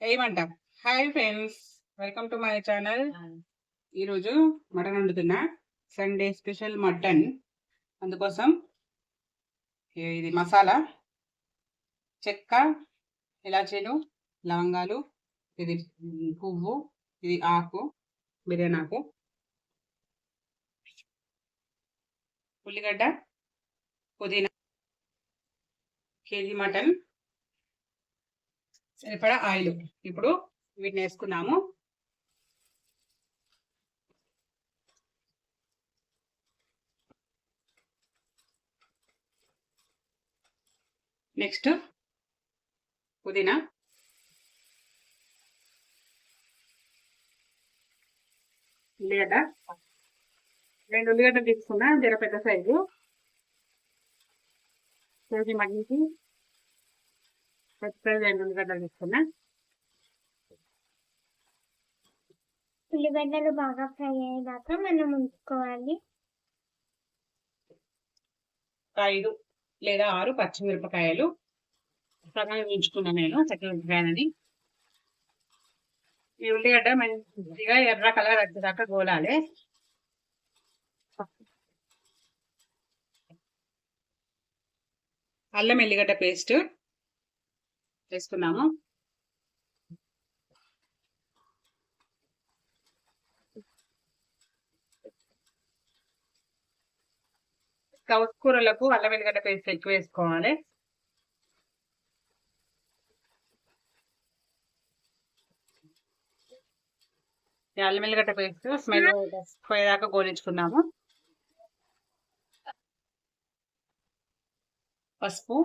ఏమంట? Hi friends welcome to my channel ఈరోజు mutton వండుతున్నా. సండే స్పెషల్ మటన్ అందుకోసం ఇది మసాలా చెక్క ఇలాచీలు లవంగాలు ఇది పువ్వు ఇది ఆకు బిర్యానీ ఆకు ఉల్లిగడ్డ పుదీనా కేజీ మటన్. సరిపడా ఆయిల్. ఇప్పుడు వీటిని వేసుకున్నాము. నెక్స్ట్ పుదీనా. ఉల్లిగడ్డ. రెండు ఉల్లిగడ్డ తీసుకున్నా జర పెద్ద సైజు. కేజీ మగ్గించి రెండు ఉల్లిగడ్డలు తీసుకున్నా ఉల్లిగడ్డలు బాగా ఫ్రై అయ్యేదాకా మనం ఉంచుకోవాలి. ఐదు లేదా ఆరు పచ్చిమిరపకాయలు. సగం ఉంచుకున్నా నేను పచ్చిమిరపకాయలని ఈ ఉల్లిగడ్డ మంచిగా ఎర్ర కలర్ వచ్చేదాకా గోలాలి. అల్లం ఎల్లిగడ్డ పేస్ట్. వేసుకున్నాము కూరలకు అల్లం ఎల్లిగడ్డ పేస్ట్ ఎక్కువ వేసుకోవాలి అల్లం ఎల్లిగడ్డ పేస్ట్ స్మెల్ పోయేదాకా గోలించుకున్నాము పసుపు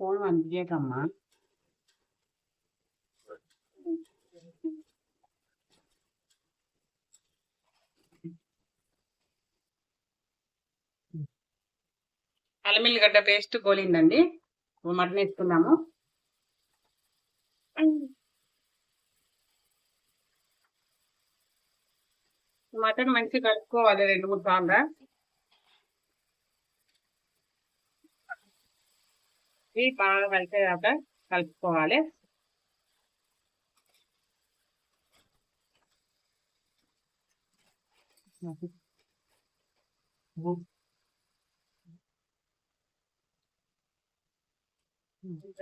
ఫోన్ అందియకమ్మా అల్లమిల్లిగడ్డ పేస్ట్ గోలిందండి మటన్ వేసుకున్నాము మటన్ మంచిగా కలుపుకోవాలి రెండు మూడు సార్లు. ఇవి బాగా కలిసేదాకా కలుపుకోవాలి.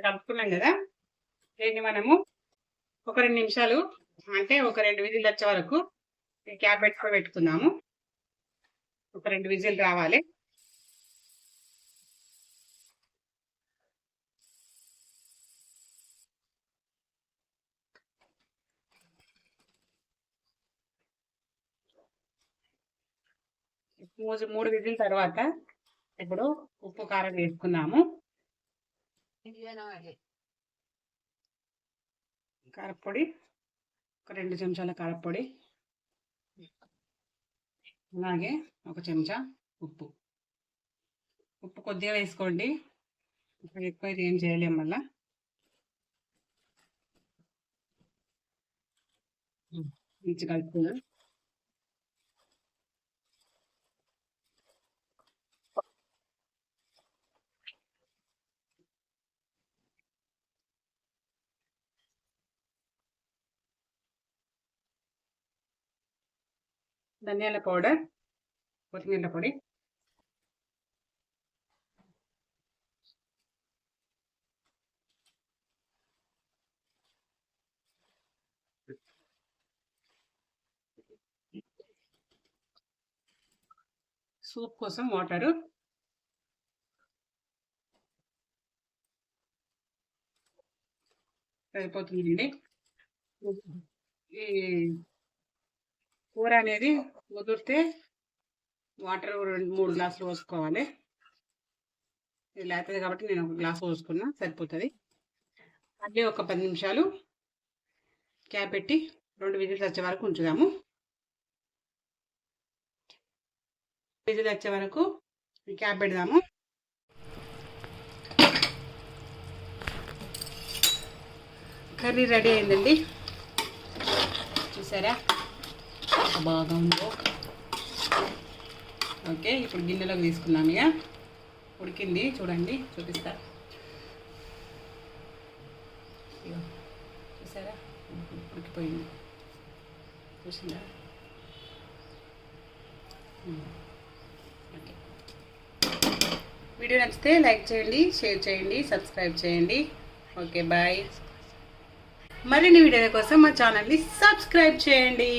కలుపుకున్నాం కదా? దీన్ని మనము ఒక రెండు నిమిషాలు అంటే ఒక రెండు విధులు వచ్చే వరకు ఈ కూడా పెట్టుకున్నాము. ఒక రెండు విజిల్ రావాలి. మూడు మూడు విజిల్ తర్వాత ఇప్పుడు ఉప్పు కారం వేసుకున్నాము. కారపొడి ఒక రెండు చెంచాల కారపొడి. అలాగే ఒక చెంచా ఉప్పు. ఉప్పు కొద్దిగా వేసుకోండి. ఎక్కువ ఏం చేయలేం మళ్ళా. మంచి కలుపుకున్నాం ధనియాల పౌడర్ కొత్తిమీర పొడి. సూప్ కోసం వాటరు. సరిపోతుందండి. ఈ కూర అనేది కుదిరితే వాటర్ రెండు మూడు గ్లాసులు పోసుకోవాలి. ఇది అవుతుంది కాబట్టి నేను ఒక గ్లాస్ పోసుకున్నా సరిపోతుంది. మళ్ళీ ఒక పది నిమిషాలు క్యాప్ పెట్టి రెండు విజిల్స్ వచ్చే వరకు ఉంచుదాము. విజిల్ వచ్చే వరకు క్యాప్ పెడదాము. కర్రీ రెడీ అయిందండి. చూసారా? ఎంత ఓకే ఇప్పుడు గిన్నెలోకి తీసుకున్నాం ఇక ఉడికింది చూడండి చూపిస్తా. చూసారా? ఉడికిపోయింది. చూసిందా? ఓకే. వీడియో నచ్చితే లైక్ చేయండి షేర్ చేయండి సబ్స్క్రైబ్ చేయండి. Okay bye. మరిన్ని వీడియోల కోసం మా ఛానల్ని సబ్స్క్రైబ్ చేయండి.